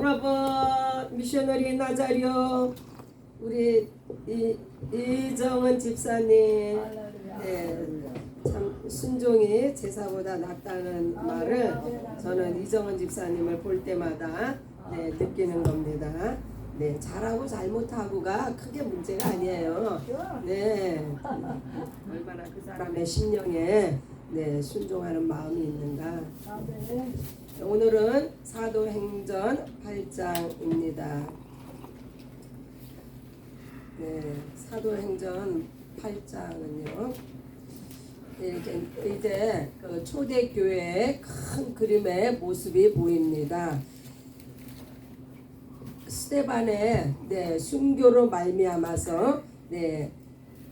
브라보 미셔너리 나자리오 우리 이, 이정은 집사님 네, 참 순종이 제사보다 낫다는 말을 저는 이정은 집사님을 볼 때마다 네, 느끼는 겁니다. 네, 잘하고 잘못하고가 크게 문제가 아니에요. 네, 얼마나 그 사람의 심령에 네, 순종하는 마음이 있는가. 오늘은 사도행전 8장입니다. 네, 사도행전 8장은요. 이렇게 이제 그 초대교회의 큰 그림의 모습이 보입니다. 스테반의 네, 순교로 말미암아서 네,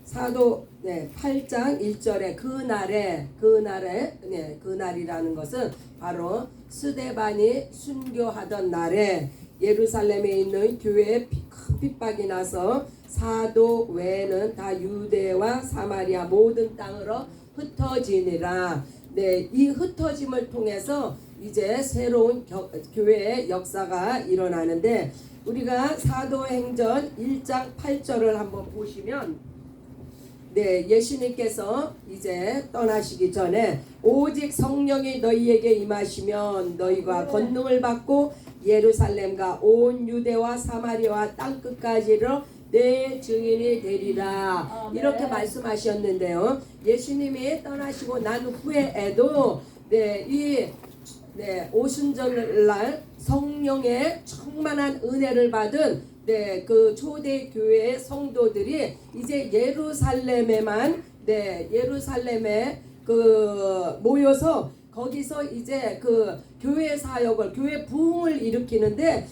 사도 네, 8장 1절에 그 날에 그 날에 네, 그 날이라는 것은 바로 스데반이 순교하던 날에 예루살렘에 있는 교회에 피- 큰 핍박이 나서 사도 외에는 다 유대와 사마리아 모든 땅으로 흩어지니라. 네, 이 흩어짐을 통해서 이제 새로운 겨- 교회의 역사가 일어나는데 우리가 사도행전 1장 8절을 한번 보시면 네, 예수님께서 이제 떠나시기 전에 오직 성령이 너희에게 임하시면 너희가 권능을 받고 예루살렘과 온 유대와 사마리아와 땅 끝까지로 내 증인이 되리라 아멘. 이렇게 말씀하셨는데요. 예수님이 떠나시고 난 후에에도 네, 이 네, 오순절날 성령의 충만한 은혜를 받은 네, 그 초대 교회의 성도들이 이제 예루살렘에만 네, 예루살렘에 그 모여서 거기서 이제 그 교회 사역을 교회 부흥을 일으키는데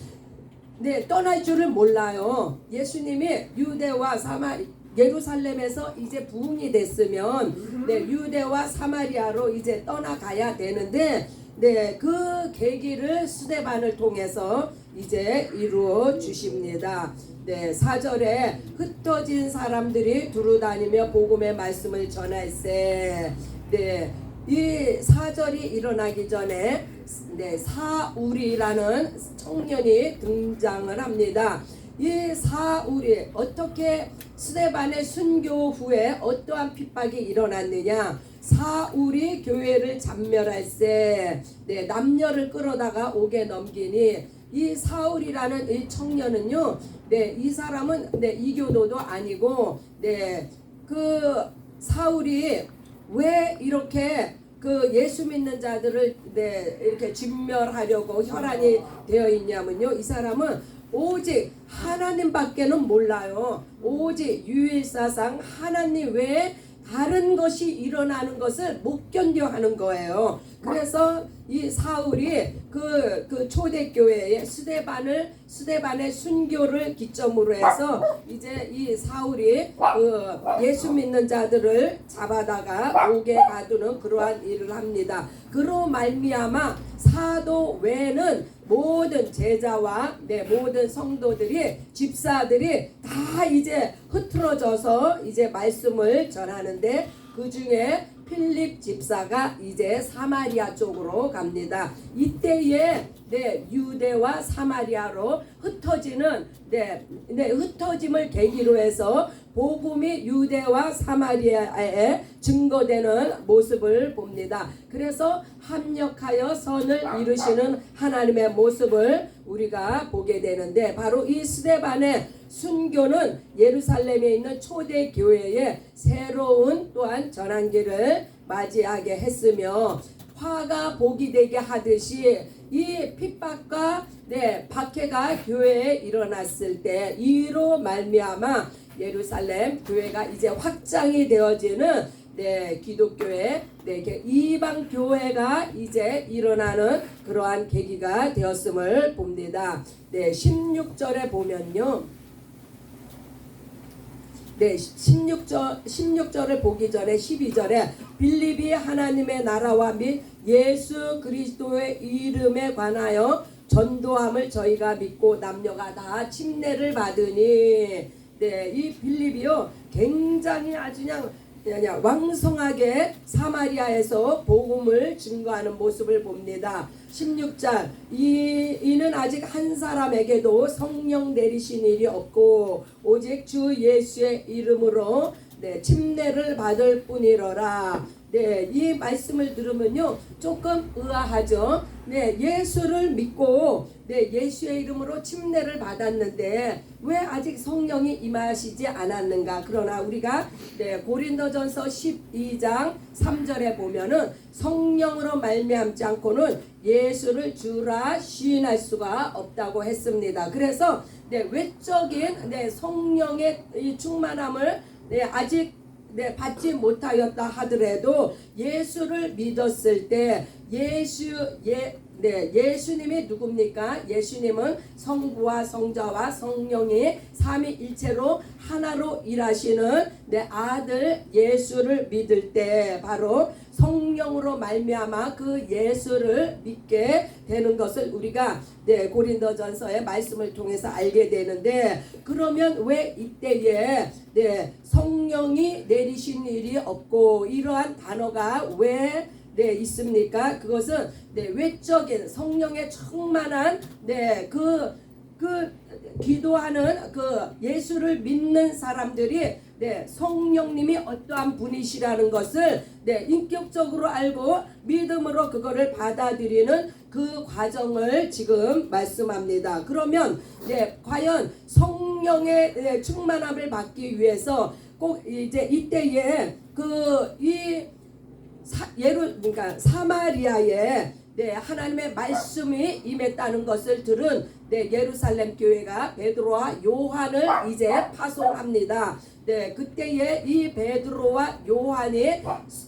네, 떠날 줄을 몰라요. 예수님이 유대와 사마 예루살렘에서 이제 부흥이 됐으면 네, 유대와 사마리아로 이제 떠나가야 되는데 네, 그 계기를 스데반을 통해서 이제 이루어 주십니다. 네, 사절에 흩어진 사람들이 두루 다니며 복음의 말씀을 전할세. 네, 이 사절이 일어나기 전에 네, 사울이라는 청년이 등장을 합니다. 이 사울이 어떻게 스데반의 순교 후에 어떠한 핍박이 일어났느냐? 사울이 교회를 잔멸할세, 네, 남녀를 끌어다가 옥에 넘기니 이 사울이라는 이 청년은요, 네, 이 사람은 네, 이교도도 아니고, 네, 그 사울이 왜 이렇게 그 예수 믿는 자들을 네, 이렇게 진멸하려고 혈안이 되어 있냐면요. 이 사람은 오직 하나님밖에는 몰라요. 오직 유일사상 하나님 외에 다른 것이 일어나는 것을 못 견뎌 하는 거예요. 그래서 이 사울이 그, 그 초대교회의 스데반을, 스데반의 순교를 기점으로 해서 이제 이 사울이 그 예수 믿는 자들을 잡아다가 옥에 가두는 그러한 일을 합니다. 그로 말미암아 사도 외에는 모든 제자와 네, 모든 성도들이 집사들이 다 이제 흐트러져서 이제 말씀을 전하는데 그 중에 필립 집사가 이제 사마리아 쪽으로 갑니다. 이때에 네, 유대와 사마리아로 흩어지는 네, 네, 흩어짐을 계기로 해서 복음이 유대와 사마리아에 증거되는 모습을 봅니다. 그래서 합력하여 선을 이루시는 하나님의 모습을 우리가 보게 되는데 바로 이 스데반의 순교는 예루살렘에 있는 초대 교회의 새로운 또한 전환기를 맞이하게 했으며 화가 복이 되게 하듯이 이 핍박과 네, 박해가 교회에 일어났을 때 이로 말미암아 예루살렘 교회가 이제 확장이 되어지는 네, 기독교회 네, 이방 교회가 이제 일어나는 그러한 계기가 되었음을 봅니다. 네, 16절에 보면요. 네, 16절 16절을 보기 전에 12절에 빌립이 하나님의 나라와 및 예수 그리스도의 이름에 관하여 전도함을 저희가 믿고 남녀가 다 침례를 받으니. 네, 이 빌립이요 굉장히 아주 그냥 아니야 왕성하게 사마리아에서 복음을 증거하는 모습을 봅니다. 16절 이 이는 아직 한 사람에게도 성령 내리신 일이 없고 오직 주 예수의 이름으로 네, 침례를 받을 뿐이러라. 네, 이 말씀을 들으면요 조금 의아하죠. 네, 예수를 믿고 네, 예수의 이름으로 침례를 받았는데 왜 아직 성령이 임하시지 않았는가? 그러나 우리가 네, 고린도전서 12장 3절에 보면은 성령으로 말미암지 않고는 예수를 주라 시인할 수가 없다고 했습니다. 그래서 네, 외적인 네, 성령의 이 충만함을 네, 아직 네, 받지 못하였다 하더라도 예수를 믿었을 때 예수 예 네, 예수님이 누굽니까? 예수님은 성부와 성자와 성령이 삼위일체로 하나로 일하시는 내 아들 예수를 믿을 때 바로 성령으로 말미암아 그 예수를 믿게 되는 것을 우리가 네, 고린도전서의 말씀을 통해서 알게 되는데 그러면 왜 이때에 네, 성령이 내리신 일이 없고 이러한 단어가 왜 네, 있습니까? 그것은 네, 외적인 성령의 충만한 네, 그, 그 기도하는 그 예수를 믿는 사람들이 네, 성령님이 어떠한 분이시라는 것을 네, 인격적으로 알고 믿음으로 그거를 받아들이는 그 과정을 지금 말씀합니다. 그러면 네, 과연 성령의 네, 충만함을 받기 위해서 꼭 이제 이때에 그이 사, 예루 그러니까 사마리아에 네, 하나님의 말씀이 임했다는 것을 들은 네, 예루살렘 교회가 베드로와 요한을 이제 파송합니다. 네, 그때에 이 베드로와 요한이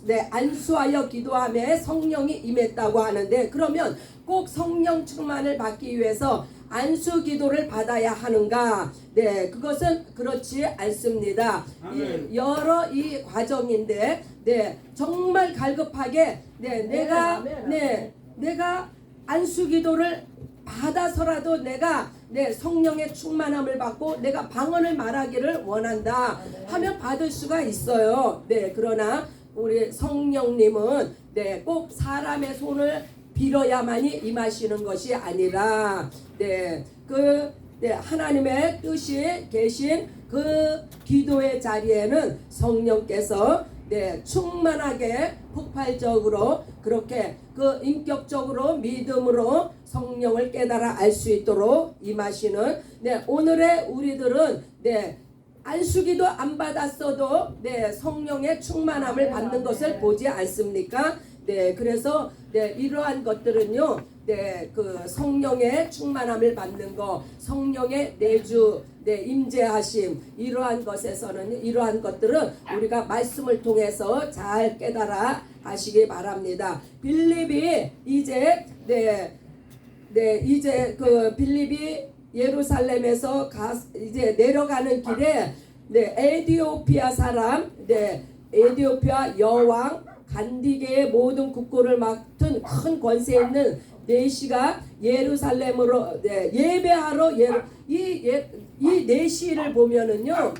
네, 안수하여 기도함에 성령이 임했다고 하는데 그러면 꼭 성령 충만을 받기 위해서 안수 기도를 받아야 하는가? 네, 그것은 그렇지 않습니다. 이, 여러 이 과정인데, 네, 정말 갈급하게, 네, 내가, 네, 내가 안수 기도를 받아서라도 내가 내 성령의 충만함을 받고 내가 방언을 말하기를 원한다 하면 받을 수가 있어요. 네, 그러나 우리 성령님은 네, 꼭 사람의 손을 빌어야만이 임하시는 것이 아니라 네, 그 네, 하나님의 뜻이 계신 그 기도의 자리에는 성령께서 네, 충만하게 폭발적으로 그렇게 그 인격적으로 믿음으로 성령을 깨달아 알 수 있도록 임하시는 네, 오늘의 우리들은 네, 안수기도 안 받았어도 네, 성령의 충만함을 받는 것을 보지 않습니까? 네, 그래서 네, 이러한 것들은요, 네, 그 성령의 충만함을 받는 거, 성령의 내주, 네, 임재하심 이러한 것에서는 이러한 것들은 우리가 말씀을 통해서 잘 깨달아 하시기 바랍니다. 빌립이 이제 네, 네, 이제 그 빌립이 예루살렘에서 가, 이제 내려가는 길에 네, 에디오피아 사람, 네, 에디오피아 여왕 간디게의 모든 국고를 맡은 큰 권세 있는 네시가 예루살렘으로 네, 예배하러 예, 이, 예, 이 네시를 보면은요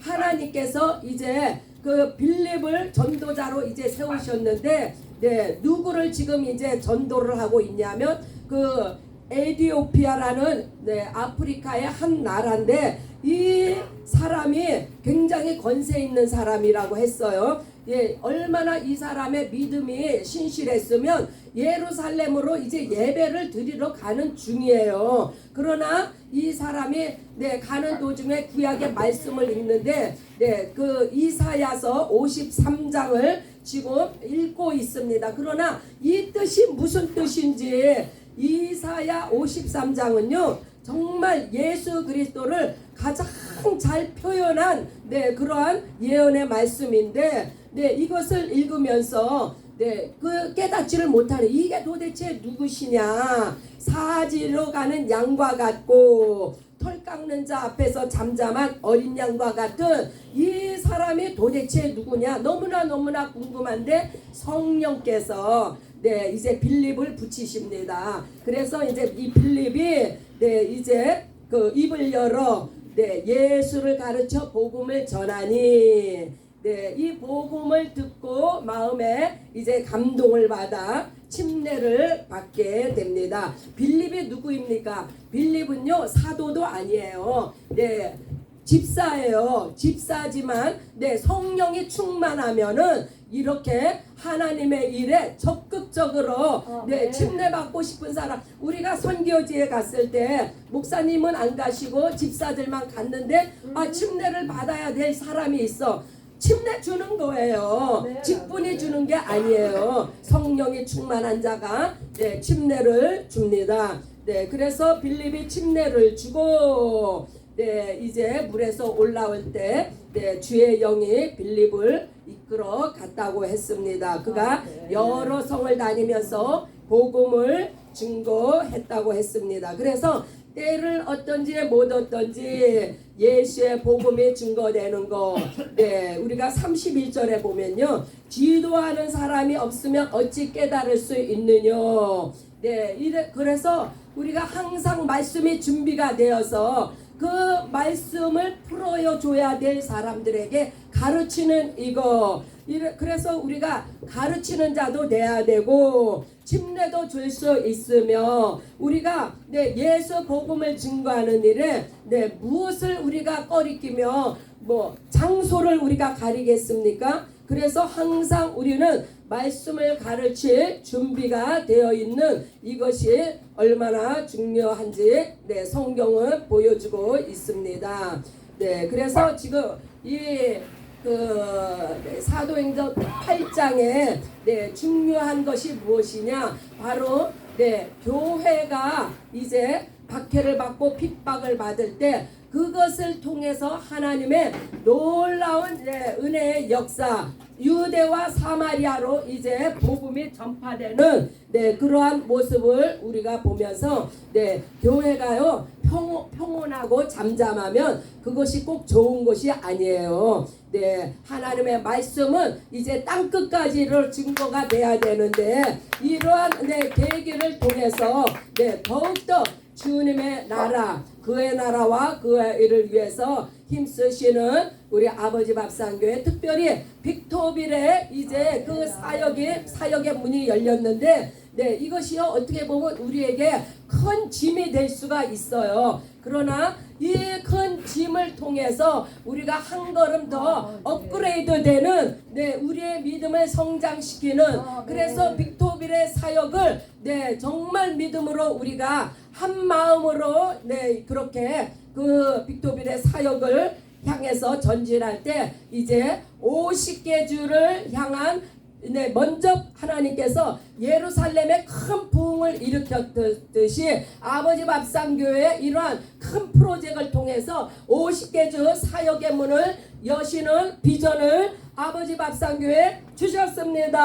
하나님께서 이제 그 빌립을 전도자로 이제 세우셨는데 네 누구를 지금 이제 전도를 하고 있냐면 그 에디오피아라는 네, 아프리카의 한 나라인데 이 사람이 굉장히 권세 있는 사람이라고 했어요. 예, 얼마나 이 사람의 믿음이 신실했으면 예루살렘으로 이제 예배를 드리러 가는 중이에요. 그러나 이 사람이 네, 가는 도중에 구약의 말씀을 읽는데 네, 그 이사야서 53장을 지금 읽고 있습니다. 그러나 이 뜻이 무슨 뜻인지 이사야 53장은요. 정말 예수 그리스도를 가장 잘 표현한 네, 그러한 예언의 말씀인데 네, 이것을 읽으면서 네, 그 깨닫지를 못하는 이게 도대체 누구시냐? 사지로 가는 양과 같고 털 깎는 자 앞에서 잠잠한 어린 양과 같은 이 사람이 도대체 누구냐? 너무나 너무나 궁금한데 성령께서 네, 이제 빌립을 붙이십니다. 그래서 이제 이 빌립이 네, 이제 그 입을 열어 네, 예수를 가르쳐 복음을 전하니 네, 이 복음을 듣고 마음에 이제 감동을 받아 침례를 받게 됩니다. 빌립이 누구입니까? 빌립은요 사도도 아니에요. 네. 집사예요. 집사지만 네 성령이 충만하면은 이렇게 하나님의 일에 적극적으로 아, 네 네. 침례 받고 싶은 사람 우리가 선교지에 갔을 때 목사님은 안 가시고 집사들만 갔는데 아 침례를 받아야 될 사람이 있어 침례 주는 거예요. 네. 직분이 주는 게 아니에요. 성령이 충만한 자가 네, 침례를 줍니다. 네, 그래서 빌립이 침례를 주고 네, 이제 물에서 올라올 때 네, 주의 영이 빌립을 이끌어 갔다고 했습니다. 그가 아, 네. 여러 성을 다니면서 복음을 증거했다고 했습니다. 그래서 때를 어떤지 못 어떤지 예수의 복음이 증거되는 거. 네, 우리가 31절에 보면요. 지도하는 사람이 없으면 어찌 깨달을 수 있느냐. 네, 이래 그래서 우리가 항상 말씀이 준비가 되어서 그 말씀을 풀어요 줘야 될 사람들에게 가르치는 이거. 그래서 우리가 가르치는 자도 돼야 되고 침례도 줄 수 있으며 우리가 네, 예수 복음을 증거하는 일에 네, 무엇을 우리가 꺼리끼며 뭐 장소를 우리가 가리겠습니까? 그래서 항상 우리는 말씀을 가르칠 준비가 되어 있는 이것이 얼마나 중요한지 네, 성경은 보여주고 있습니다. 네, 그래서 지금 이그 사도행전 8장에 네, 중요한 것이 무엇이냐? 바로 네, 교회가 이제 박해를 받고 핍박을 받을 때 그것을 통해서 하나님의 놀라운 네, 은혜의 역사 유대와 사마리아로 이제 복음이 전파되는 네, 그러한 모습을 우리가 보면서 네, 교회가요 평, 평온하고 잠잠하면 그것이 꼭 좋은 것이 아니에요. 네, 하나님의 말씀은 이제 땅 끝까지를 증거가 돼야 되는데 이러한 네, 계기를 통해서 네, 더욱더 주님의 나라, 그의 나라와 그의 일을 위해서 힘쓰시는 우리 아버지 밥상교회 특별히 빅토빌에 이제 그 사역이 사역의 문이 열렸는데 네 이것이요 어떻게 보면 우리에게 큰 짐이 될 수가 있어요. 그러나 이 큰 짐을 통해서 우리가 한 걸음 더 아, 네. 업그레이드 되는 네 우리의 믿음을 성장시키는 아, 네. 그래서 빅토빌의 사역을 네 정말 믿음으로 우리가 한 마음으로 네 그렇게 그 빅토빌의 사역을 향해서 전진할 때 이제 50개 주를 향한 네, 먼저 하나님께서 예루살렘에 큰 부흥을 일으켰듯이 아버지 밥상교회 이러한 큰 프로젝트를 통해서 50개 주 사역의 문을 여시는 비전을 아버지 밥상교회 주셨습니다.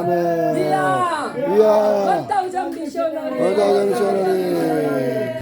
아멘. 위아 위아. 원다우전 미셔너리 원다우전 미셔너리.